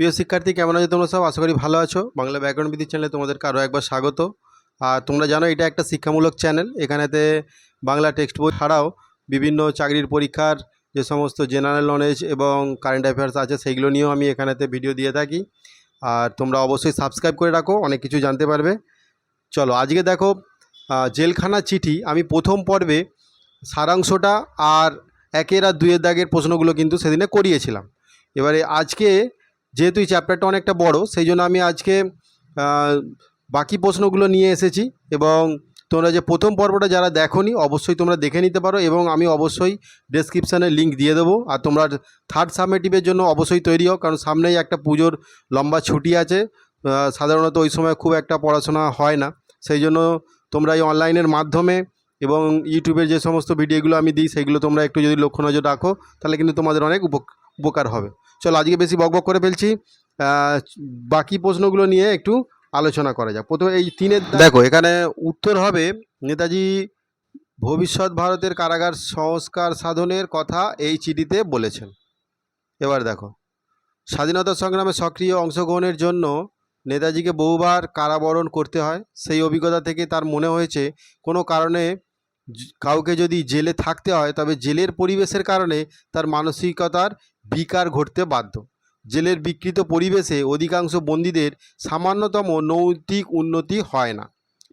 প্রিয় শিক্ষার্থী, কেমন আছো তোমরা সব? আশা করি ভালো আছো। বাংলা ব্যাকরণ বিদ্যুৎ চ্যানেলে তোমাদেরকে আরও একবার স্বাগত। আর তোমরা জানো, এটা একটা শিক্ষামূলক চ্যানেল। এখানেতে বাংলা টেক্সট বই ছাড়াও বিভিন্ন চাকরির পরীক্ষার যে সমস্ত জেনারেল নলেজ এবং কারেন্ট অ্যাফেয়ার্স আছে সেইগুলো নিয়েও আমি এখানেতে ভিডিও দিয়ে থাকি। আর তোমরা অবশ্যই সাবস্ক্রাইব করে রাখো, অনেক কিছু জানতে পারবে। চলো, আজকে দেখো জেলখানা চিঠি। আমি প্রথম পর্বে সারাংশটা আর একের আর দুয়ের দাগের প্রশ্নগুলো কিন্তু সেদিনে করিয়েছিলাম। এবারে আজকে যেহেতু এই চ্যাপ্টারটা অনেকটা বড়, সেই জন্য আমি আজকে বাকি প্রশ্নগুলো নিয়ে এসেছি এবং তোমরা যে প্রথম পর্বটা যারা দেখোনি, অবশ্যই তোমরা দেখে নিতে পারো এবং আমি অবশ্যই ডেসক্রিপশানে লিঙ্ক দিয়ে দেবো। আর তোমরা থার্ড সাবমেটিভের জন্য অবশ্যই তৈরি হও, কারণ সামনেই একটা পুজোর লম্বা ছুটি আছে। সাধারণত ওই সময় খুব একটা পড়াশোনা হয় না। সেই জন্য তোমরা এই অনলাইনের মাধ্যমে এবং ইউটিউবের যে সমস্ত ভিডিওগুলো আমি দিই, সেগুলো তোমরা একটু যদি লক্ষ্য নজর রাখো, তাহলে কিন্তু তোমাদের অনেক উপক- উপকার হবে। চলো আজকে বেশি বকবক করে ফেলছি। বাকি প্রশ্নগুলো নিয়ে একটু আলোচনা করা যাক। প্রথমে এই তিনের দেখো এখানে উত্তর হবে নেতাজি ভবিষ্যৎ ভারতের কারাগার সংস্কার সাধনের কথা এই চিঠিতে বলেছেন। এবার দেখো স্বাধীনতা সংগ্রামে সক্রিয় অংশগ্রহণের জন্য নেতাজিকে বহুবার কারাবরণ করতে হয়। সেই অভিজ্ঞতা থেকে তার মনে হয়েছে কোনো কারণে কাউকে যদি জেলে থাকতে হয়, তবে জেলের পরিবেশের কারণে তার মানসিকতার বিকার ঘটতে বাধ্য। জেলের বিকৃত পরিবেশে অধিকাংশ বন্দীদের সামান্যতম নৈতিক উন্নতি হয় না।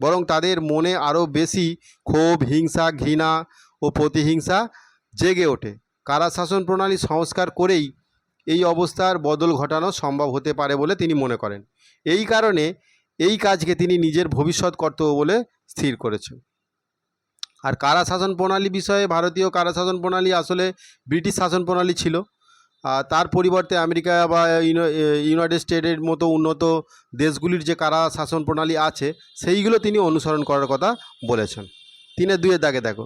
বরং তাদের মনে আরও বেশি ক্ষোভ, হিংসা, ঘৃণা ও প্রতিহিংসা জেগে ওঠে। কারা শাসন প্রণালী সংস্কার করেই এই অবস্থার বদল ঘটানো সম্ভব হতে পারে বলে তিনি মনে করেন। এই কারণে এই কাজকে তিনি নিজের ভবিষ্যৎ কর্তব্য বলে স্থির করেছেন। আর কারা শাসন প্রণালী বিষয়ে ভারতীয় কারা শাসন প্রণালী আসলে ব্রিটিশ শাসন প্রণালী ছিল তার পরিবর্তে আমেরিকা বা ইউনাইটেড স্টেটের মতো উন্নত দেশগুলির যে কারা শাসন প্রণালী আছে, সেইগুলো তিনি অনুসরণ করার কথা বলেছেন। তিনের দুয়ের দাগে দেখো।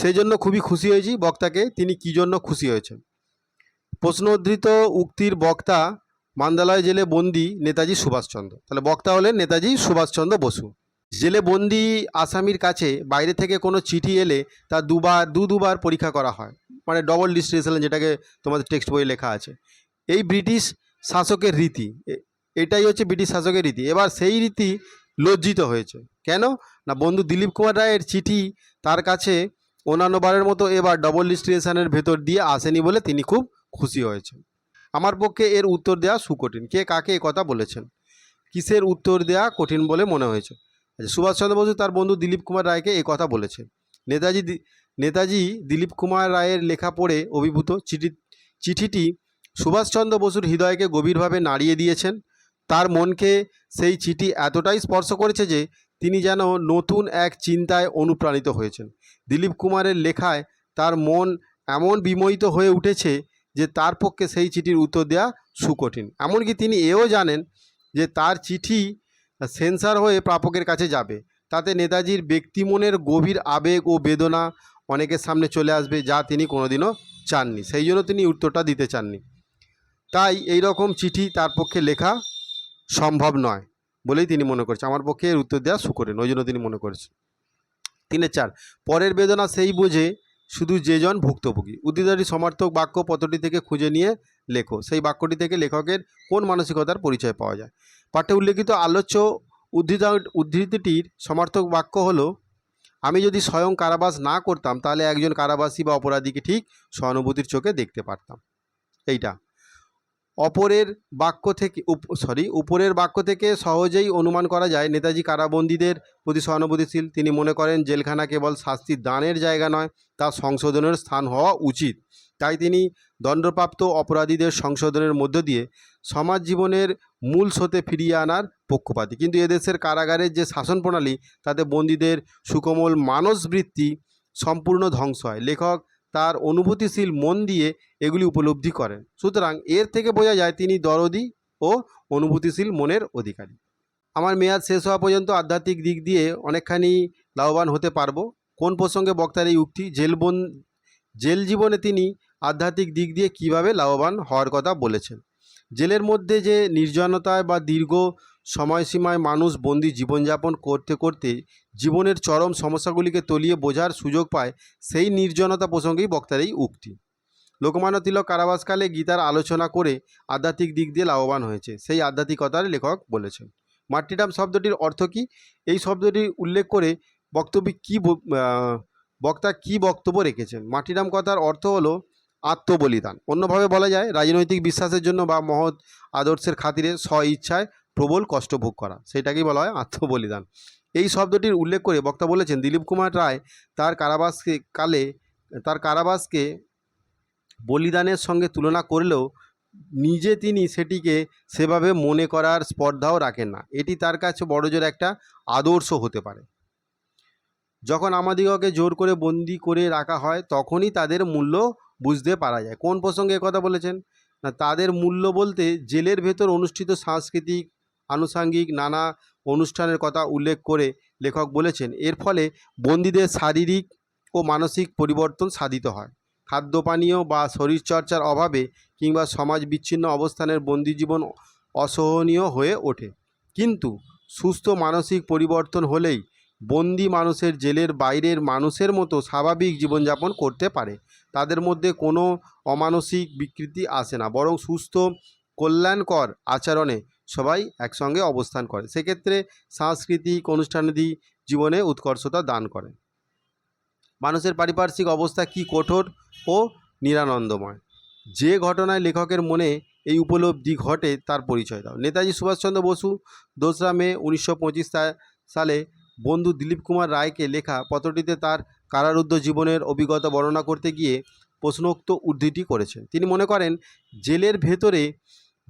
সেই জন্য খুবই খুশি হয়েছি বক্তাকে, তিনি কী জন্য খুশি হয়েছেন? প্রশ্ন উদ্ধৃত উক্তির বক্তা মান্দালয় জেলে বন্দি নেতাজি সুভাষচন্দ্র। তাহলে বক্তা হলেন নেতাজি সুভাষচন্দ্র বসু। জেলে বন্দি আসামির কাছে বাইরে থেকে কোনো চিঠি এলে তা দুবার, দু দুবার পরীক্ষা করা হয়। মানে ডবল ডিস্ট্রিবিউশন যেটাকে তোমাদের টেক্সট বইয়ে লেখা আছে। এই ব্রিটিশ শাসকের রীতি এটাই হচ্ছে ব্রিটিশ শাসকের রীতি। এবার সেই রীতি লজ্জিত হয়েছে। কেন? না, বন্ধু দিলীপ কুমার রায়ের চিঠি তার কাছে অন্যান্যবারের মতো এবার ডবল ডিস্ট্রিবিউশনের ভেতর দিয়ে আসেনি বলে তিনি খুব খুশি হয়েছেন। আমার পক্ষে এর উত্তর দেওয়া সুকঠিন। কে কাকে কথা বলেছেন? কিসের উত্তর দেওয়া কঠিন বলে মনে হয়েছে? আচ্ছা সুভাষচন্দ্র বসু তার বন্ধু দিলীপ কুমার রায়কে এই কথা বলেছেন। নেতাজি নেতাজি দিলীপ কুমার রায়ের লেখা পড়ে অভিভূত চিঠি, চিঠিটি সুভাষচন্দ্র বসুর হৃদয়কে গভীরভাবে নাড়িয়ে দিয়েছেন। তার মনকে সেই চিঠি এতটাই স্পর্শ করেছে যে তিনি যেন নতুন এক চিন্তায় অনুপ্রাণিত হয়েছেন। দিলীপ কুমারের লেখায় তার মন এমন বিমোহিত হয়ে উঠেছে যে তার পক্ষে সেই চিঠির উত্তর দেওয়া সুকঠিন। এমনকি তিনি এও জানেন যে তার চিঠি সেন্সার হয়ে প্রাপকের কাছে যাবে। তাতে নেতাজির ব্যক্তিমনের গভীর আবেগ ও বেদনা অনেকের সামনে চলে আসবে যা তিনি কোনোদিনও চাননি। সেই জন্য তিনি উত্তরটা দিতে চাননি। তাই এই রকম চিঠি তার পক্ষে লেখা সম্ভব নয় বলেই তিনি মনে করছেন। আমার পক্ষে এর উত্তর দেওয়া সুকঠিন ওই জন্য তিনি মনে করেছেন। তিনের চার, পরের বেদনা সেই বোঝে শুধু যেজন ভুক্তভোগী। উদ্দিদারি সমর্থক বাক্য পত্রটি থেকে খুঁজে নিয়ে লেখো। সেই বাক্যটি থেকে লেখকের কোন মানসিকতার পরিচয় পাওয়া যায়? পাঠ্যে উল্লেখিত আলোচ্য উদ্ধৃত উদ্ধৃতিটির সমর্থক বাক্য হলো, আমি যদি স্বয়ং কারাবাস না করতাম, তাহলে একজন কারাবাসী বা অপরাধীকে ঠিক সহানুভূতির চোখে দেখতে পারতাম। এইটা। অপরের বাক্য থেকে সরি উপরের বাক্য থেকে সহজেই অনুমান করা যায়। নেতাজি কারাবন্দীদের প্রতি সহানুভূতিশীল। তিনি মনে করেন, জেলখানা কেবল শাস্তি দানের জায়গা নয়, তা সংশোধনের স্থান হওয়া উচিত। তাই তিনি দণ্ডপ্রাপ্ত অপরাধীদের সংশোধনের মধ্য দিয়ে সমাজ জীবনের মূল স্রোতে ফিরিয়ে আনার পক্ষপাতী। কিন্তু এদেশের কারাগারের যে শাসন প্রণালী, তাতে বন্দীদের সুকোমল মানসবৃত্তি সম্পূর্ণ ধ্বংস হয়। লেখক তার অনুভূতিশীল মন দিয়ে এগুলি উপলব্ধি করেন। সুতরাং এর থেকে বোঝা যায় তিনি দরদি ও অনুভূতিশীল মনের অধিকারী। আমার মেয়াদ শেষ হওয়া পর্যন্ত আধ্যাত্মিক দিক দিয়ে অনেকখানি লাভবান হতে পারব। কোন প্রসঙ্গে বক্তার এই উক্তি জেলবন জেল জীবনে তিনি আধ্যাত্মিক দিক দিয়ে কীভাবে লাভবান হওয়ার কথা বলেছেন? জেলের মধ্যে যে নির্জনতায় বা দীর্ঘ সময়সীমায় মানুষ বন্দি জীবনযাপন করতে করতে জীবনের চরম সমস্যাগুলিকে তলিয়ে বোঝার সুযোগ পায় সেই নির্জনতা প্রসঙ্গেই বক্তার এই উক্তি। লোকমান্য তিলক কারাবাসকালে গীতার আলোচনা করে আধ্যাত্মিক দিক দিয়ে লাভবান হয়েছে, সেই আধ্যাত্মিকতার লেখক বলেছেন। মার্টিডাম শব্দটির অর্থ কী? এই শব্দটি উল্লেখ করে বক্তব্য কী বক্তা কী বক্তব্য রেখেছেন? মাটিরাম কথার অর্থ হলো আত্মবলিদান। অন্যভাবে বলা যায়, রাজনৈতিক বিশ্বাসের জন্য বা মহৎ আদর্শের খাতিরে স্ব ইচ্ছায় প্রবল কষ্ট ভোগ করা। সেটাকেই বলা হয় আত্মবলিদান। এই শব্দটির উল্লেখ করে বক্তা বলেছেন, দিলীপ কুমার রায় তার কারাবাসকে কালে, তার কারাবাসকে বলিদানের সঙ্গে তুলনা করলেও নিজে তিনি সেটিকে সেভাবে মনে করার স্পর্ধাও রাখেন না। এটি তার কাছে বড়জোর একটা আদর্শ হতে পারে। যখন আমাদিগকে জোর করে বন্দি করে রাখা হয়, তখনই তাদের মূল্য বুঝতে পারা যায়। কোন প্রসঙ্গে কথা বলেছেন? না, তাদের মূল্য বলতে জেলের ভেতর অনুষ্ঠিত সাংস্কৃতিক আনুষাঙ্গিক নানা অনুষ্ঠানের কথা উল্লেখ করে লেখক বলেছেন, এর ফলে বন্দীদের শারীরিক ও মানসিক পরিবর্তন সাধিত হয়। খাদ্য পানীয় বা শরীরচর্চার অভাবে কিংবা সমাজ বিচ্ছিন্ন অবস্থানের বন্দি জীবন অসহনীয় হয়ে ওঠে। কিন্তু সুস্থ মানসিক পরিবর্তন হলেই বন্দি মানুষের জেলের বাইরের মানুষের মতো স্বাভাবিক জীবনযাপন করতে পারে। তাদের মধ্যে কোনো অমানসিক বিকৃতি আসে না। বরং সুস্থ, কল্যাণকর আচরণে সবাই একসঙ্গে অবস্থান করে। সেক্ষেত্রে সাংস্কৃতিক অনুষ্ঠানাদি জীবনে উৎকর্ষতা দান করে। মানুষের পারিপার্শ্বিক অবস্থা কি কঠোর ও নিরানন্দময়? যে ঘটনায় লেখকের মনে এই উপলব্ধি ঘটে তার পরিচয় দাও। নেতাজি সুভাষচন্দ্র বসু, দোসরা মে উনিশশো পঁচিশ সালে বন্ধু দিলীপ কুমার রায়কে লেখা পত্রটিতে তার কারারুদ্ধ জীবনের অভিজ্ঞতা বর্ণনা করতে গিয়ে প্রশ্নোক্ত উদ্ধৃতি করেছেন। তিনি মনে করেন, জেলের ভেতরে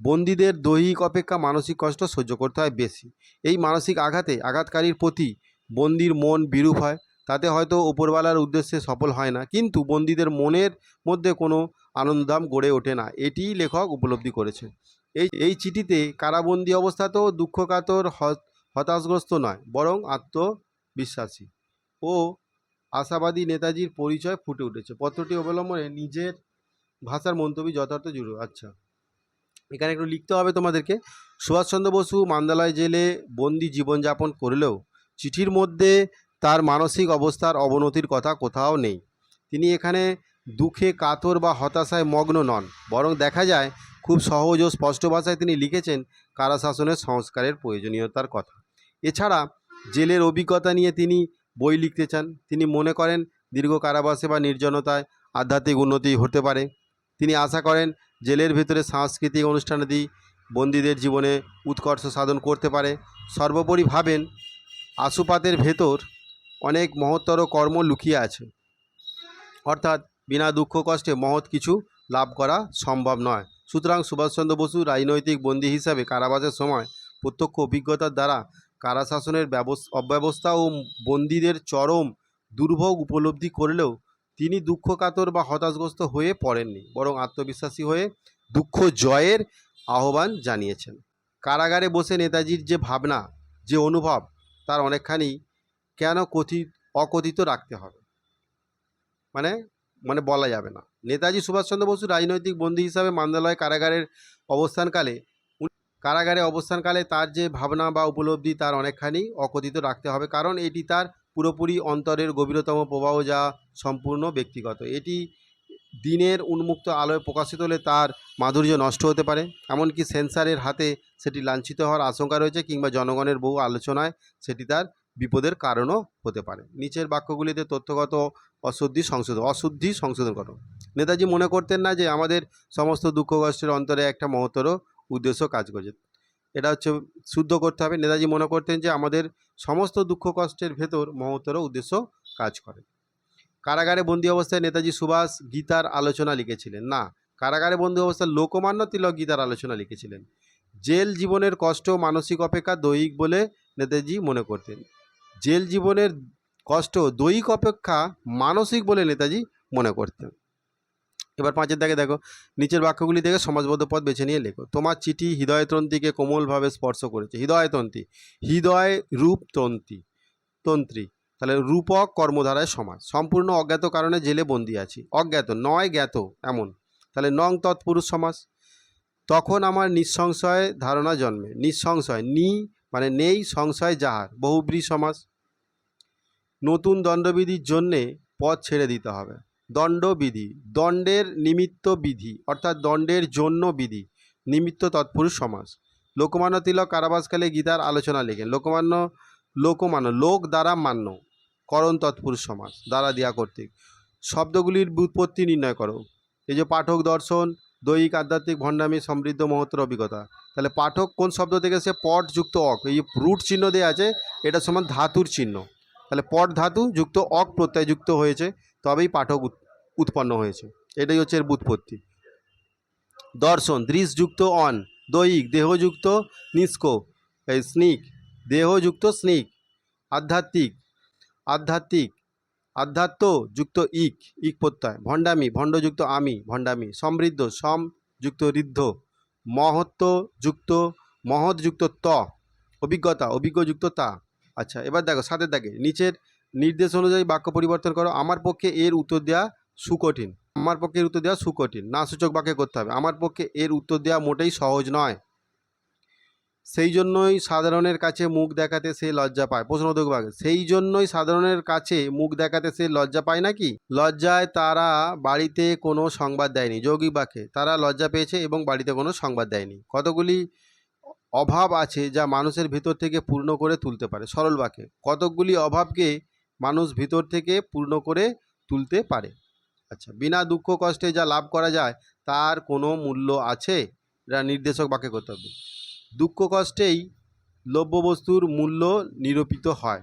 বন্দীদের দৈহিক অপেক্ষা মানসিক কষ্ট সহ্য করতে হয় বেশি। এই মানসিক আঘাতে আঘাতকারীর প্রতি বন্দির মন বিরূপ হয়, তাতে হয়তো উপরওয়ালার উদ্দেশ্যে সফল হয় না, কিন্তু বন্দীদের মনের মধ্যে কোনো আনন্দধাম গড়ে ওঠে না এটিই লেখক উপলব্ধি করেছে। এই এই চিঠিতে কারাবন্দী অবস্থাতেও দুঃখকাতর হতাশগ্রস্ত নয়, বরং আত্মবিশ্বাসী ও আশাবাদী নেতাজির পরিচয় ফুটে উঠেছে। পত্রটি অবলম্বনে নিজের ভাষার মন্তব্য যথার্থ জুড়ে। আচ্ছা। এখানে একটু লিখতে হবে তোমাদেরকে। সুভাষচন্দ্র বসু মান্দালয় জেলে বন্দি জীবনযাপন করলেও চিঠির মধ্যে তার মানসিক অবস্থার অবনতির কথা কোথাও নেই। তিনি এখানে দুঃখে কাতর বা হতাশায় মগ্ন নন, বরং দেখা যায় খুব সহজ ও স্পষ্ট ভাষায় তিনি লিখেছেন কারাশাসনের সংস্কারের প্রয়োজনীয়তার কথা। এছাড়া জেলের অভিজ্ঞতা নিয়ে তিনি বই লিখতে চান। তিনি মনে করেন দীর্ঘ কারাবাসে বা নির্জনতায় আধ্যাত্মিক উন্নতি হতে পারে। তিনি আশা করেন জেলের ভিতরে সাংস্কৃতিক অনুষ্ঠানাদি বন্দীদের জীবনে উৎকর্ষ সাধন করতে পারে। সর্বোপরি ভাবেন, আশুপাতের ভেতর অনেক মহত্তর কর্ম লুকিয়ে আছে। অর্থাৎ বিনা দুঃখ কষ্টে মহৎ কিছু লাভ করা সম্ভব নয়। সুতরাং সুভাষচন্দ্র বসু রাজনৈতিক বন্দী হিসাবে কারাবাসের সময় প্রত্যক্ষ অভিজ্ঞতার দ্বারা কারাশাসনের ব্যবস, অব্যবস্থা ও বন্দীদের চরম দুর্ভোগ উপলব্ধি করলেও তিনি দুঃখ কাতর বা হতাশগ্রস্ত হয়ে পড়েননি, বরং আত্মবিশ্বাসী হয়ে দুঃখ জয়ের আহ্বান জানিয়েছেন। কারাগারে বসে নেতাজির যে ভাবনা, যে অনুভব, তার অনেকখানি কেন কথিত অকথিত রাখতে হবে? মানে মানে বলা যাবে না। নেতাজি সুভাষচন্দ্র বসু রাজনৈতিক বন্দী হিসাবে মান্দালয় কারাগারের অবস্থানকালে কারাগারে অবস্থানকালে তার যে ভাবনা বা উপলব্ধি, তার অনেকখানি অকথিত রাখতে হবে, কারণ এটি তার পুরোপুরি অন্তরের গভীরতম প্রবাহ যা সম্পূর্ণ ব্যক্তিগত। এটি দিনের উন্মুক্ত আলোয় প্রকাশিত হলে তার মাধুর্য নষ্ট হতে পারে। এমনকি সেন্সারের হাতে সেটি লাঞ্ছিত হওয়ার আশঙ্কা রয়েছে কিংবা জনগণের বহু আলোচনায় সেটি তার বিপদের কারণও হতে পারে। নিচের বাক্যগুলিতে তথ্যগত অশুদ্ধি সংশোধন অশুদ্ধি সংশোধন করো। নেতাজি মনে করতেন না যে আমাদের সমস্ত দুঃখ কষ্টের অন্তরে একটা মহত্তর উদ্দেশ্য কাজ করছে। এটা হচ্ছে শুদ্ধ করতে হবে। নেতাজি মনে করতেন যে আমাদের সমস্ত দুঃখ কষ্টের ভেতর মহত্তর উদ্দেশ্য কাজ করে। কারাগারে বন্দি অবস্থায় নেতাজি সুভাষ গীতার আলোচনা লিখেছিলেন। না, কারাগারে বন্দি অবস্থায় লোকমান্য তিলক গীতার আলোচনা লিখেছিলেন। জেল জীবনের কষ্ট মানসিক অপেক্ষা দৈহিক বলে নেতাজি মনে করতেন। জেল জীবনের কষ্ট দৈহিক অপেক্ষা মানসিক বলে নেতাজি মনে করতেন। এবার পাঁচের দাগে দেখো, নিচের বাক্যগুলি থেকে সমাজবদ্ধ পদ বেছে নিয়ে লেখো। তোমার চিঠি হৃদয়তন্ত্রীকে কোমলভাবে স্পর্শ করেছে। হৃদয়তন্ত্রী হৃদয় রূপ তন্ত্রী তন্ত্রী, তাহলে রূপক কর্মধারায় সমাজ। সম্পূর্ণ অজ্ঞাত কারণে জেলে বন্দি আছি। অজ্ঞাত, নয় জ্ঞাত, এমন। তাহলে নং তৎপুরুষ সমাজ। তখন আমার নিঃসংশয় ধারণা জন্মে। নিঃসংশয়, নি মানে নেই, সংশয় যাহার। বহুব্রী সমাজ। নতুন দণ্ডবিধির জন্যে পথ ছেড়ে দিতে হবে। দণ্ডবিধি, দণ্ডের নিমিত্ত বিধি, অর্থাৎ দণ্ডের জন্য বিধি, নিমিত্ত তৎপুরুষ সমাস। লোকমান্য তিলক কারাবাসকালে গীতার আলোচনা লেখেন, লোকমান্য লোকমান্য, লোক দ্বারা মান্য, করণ তৎপুরুষ সমাস, দ্বারা দিয়া কর্তৃক। শব্দগুলির ব্যুৎপত্তি নির্ণয় করো। এই যে পাঠক দর্শন, দৈহিক, আধ্যাত্মিক, ভণ্ডামী, সমৃদ্ধ, মহত্তর অভিজ্ঞতা, তাহলে পাঠক কোন শব্দ থেকে সে পট যুক্ত অক, এই রুট চিহ্ন দেওয়া আছে, এটা সমান ধাতুর চিহ্ন। তাহলে পট ধাতু যুক্ত অক প্রত্যয় যুক্ত হয়েছে, তবেই পাঠক উৎপন্ন হয়েছে। এটাই হচ্ছে এর ব্যুৎপত্তি দর্শন, দৃশযুক্ত অন, দৈহিক, দেহযুক্ত, নিষ্ক, এই স্নিক, দেহযুক্ত স্নিক, আধ্যাত্মিক আধ্যাত্মিক, আধ্যাত্ম যুক্ত ইক ইক প্রত্যয়, ভণ্ডামি, ভণ্ডযুক্ত আমি, ভণ্ডামি, সমৃদ্ধ সম যুক্ত ঋদ্ধ, মহত্ব যুক্ত মহৎ যুক্ত ত, অভিজ্ঞতা, অভিজ্ঞযুক্ত তা। আচ্ছা এবার দেখো, সাথে দেখে, নিচের নির্দেশ অনুযায়ী বাক্য পরিবর্তন করো। আমার পক্ষে এর উত্তর দেওয়া সুকঠিন। আমার পক্ষে এর উত্তর দেওয়া সুকঠিন। না, সূচক বাক্যে করতে হবে। আমার পক্ষে এর উত্তর দেওয়া মোটেই সহজ নয়। সেই জন্যই সাধারণের কাছে মুখ দেখাতে সে লজ্জা পায়। প্রশ্নোদক বাক্য, সেই জন্যই সাধারণের কাছে মুখ দেখাতে সে লজ্জা পায় নাকি? লজ্জায় তারা বাড়িতে কোনো সংবাদ দেয়নি, যৌগিক বাক্যে। তারা লজ্জা পেয়েছে এবং বাড়িতে কোনো সংবাদ দেয়নি। কতগুলি অভাব আছে যা মানুষের ভিতর থেকে পূর্ণ করে তুলতে পারে? সরল বাক্যে, কতকগুলি অভাবকে মানুষ ভিতর থেকে পূর্ণ করে তুলতে পারে? আচ্ছা বিনা দুঃখ কষ্টে যা লাভ করা যায়, তার কোনো মূল্য আছে? এটা নির্দেশক বাক্যে করতে হবে। দুঃখ কষ্টেই লভ্য বস্তুর মূল্য নিরূপিত হয়।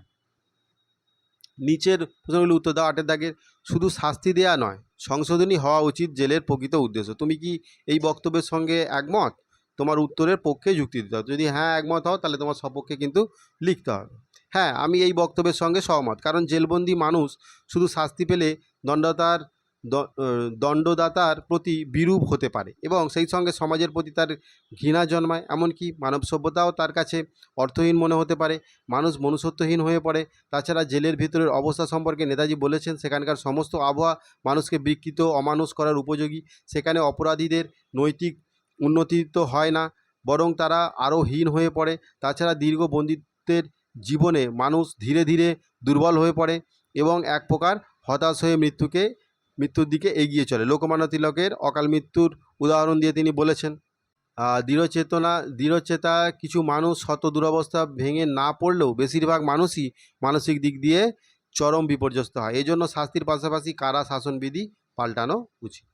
নিচের প্রশ্নগুলি উত্তর দাও, আটের দাগের। শুধু শাস্তি দেয়া নয়, সংশোধনী হওয়া উচিত জেলের প্রকৃত উদ্দেশ্য। তুমি কি এই বক্তব্যের সঙ্গে একমত? তোমার উত্তরের পক্ষে যুক্তি দিতে হবে। যদি হ্যাঁ একমত হও, তাহলে তোমার সপক্ষে কিন্তু লিখতে হবে। হ্যাঁ আমি এই বক্তব্যের সঙ্গে সহমত। কারণ জেলবন্দি মানুষ শুধু শাস্তি পেলে দণ্ডতার দণ্ডদাতার প্রতি বিরূপ হতে পারে এবং সেই সঙ্গে সমাজের প্রতি তার ঘৃণা জন্মায়। এমনকি মানব সভ্যতাও তার কাছে অর্থহীন মনে হতে পারে। মানুষ মনুষ্যত্বহীন হয়ে পড়ে। তাছাড়া জেলের ভিতরের অবস্থা সম্পর্কে নেতাজি বলেছেন, সেখানকার সমস্ত আবহাওয়া মানুষকে বিকৃত, অমানুষ করার উপযোগী। সেখানে অপরাধীদের নৈতিক উন্নতি তো হয় না, বরং তারা আরও হীন হয়ে পড়ে। তাছাড়া দীর্ঘ বন্দিত্বের জীবনে মানুষ ধীরে ধীরে দুর্বল হয়ে পড়ে এবং এক প্রকার হতাশ হয়ে মৃত্যুকে মৃত্যুর দিকে এগিয়ে চলে। লোকমান্য তিলকের অকাল মৃত্যুর উদাহরণ দিয়ে তিনি বলেছেন দৃঢ়চেতনা, দৃঢ়চেতা, কিছু মানুষ শত দুরবস্থা ভেঙে না পড়লেও বেশিরভাগ মানুষই মানসিক দিক দিয়ে চরম বিপর্যস্ত হয়। এই জন্য শাস্তির পাশাপাশি কারা শাসনবিধি পাল্টানো উচিত?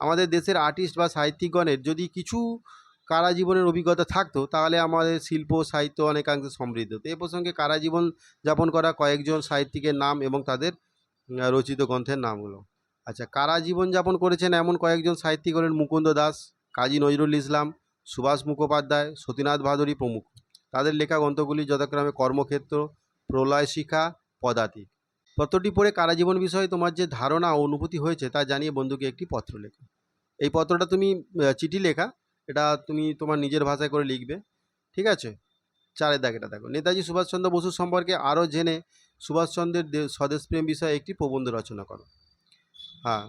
আমাদের দেশের আর্টিস্ট বা সাহিত্যিকগণের যদি কিছু কারা জীবনের অভিজ্ঞতা থাকতো, তাহলে আমাদের শিল্প, সাহিত্য অনেকাংশে সমৃদ্ধ। হতো এ প্রসঙ্গে কারা জীবন যাপন করা কয়েকজন সাহিত্যিকের নাম এবং তাদের রচিত গ্রন্থের নামগুলো আচ্ছা কারা জীবনযাপন করেছেন এমন কয়েকজন সাহিত্যিক হলেন মুকুন্দ দাস, কাজী নজরুল ইসলাম, সুভাষ মুখোপাধ্যায়, সতীনাথ ভাদুরী প্রমুখ। তাদের লেখা গ্রন্থগুলি যথাক্রমে কর্মক্ষেত্র, প্রলয় শিখা, পদাতিক। পত্রটি পড়ে কারাজীবন বিষয়ে তোমার যে ধারণা ও অনুভূতি হয়েছে তা জানিয়ে বন্ধুকে একটি পত্র লেখো। এই পত্রটা তুমি চিঠি লেখা, এটা তুমি তোমার নিজের ভাষায় করে লিখবে, ঠিক আছে? চারের দাগ এটা দেখো। নেতাজি সুভাষচন্দ্র বসু সম্পর্কে আরও জেনে সুভাষচন্দ্রের স্বদেশপ্রেম বিষয়ে একটি প্রবন্ধ রচনা করো। হ্যাঁ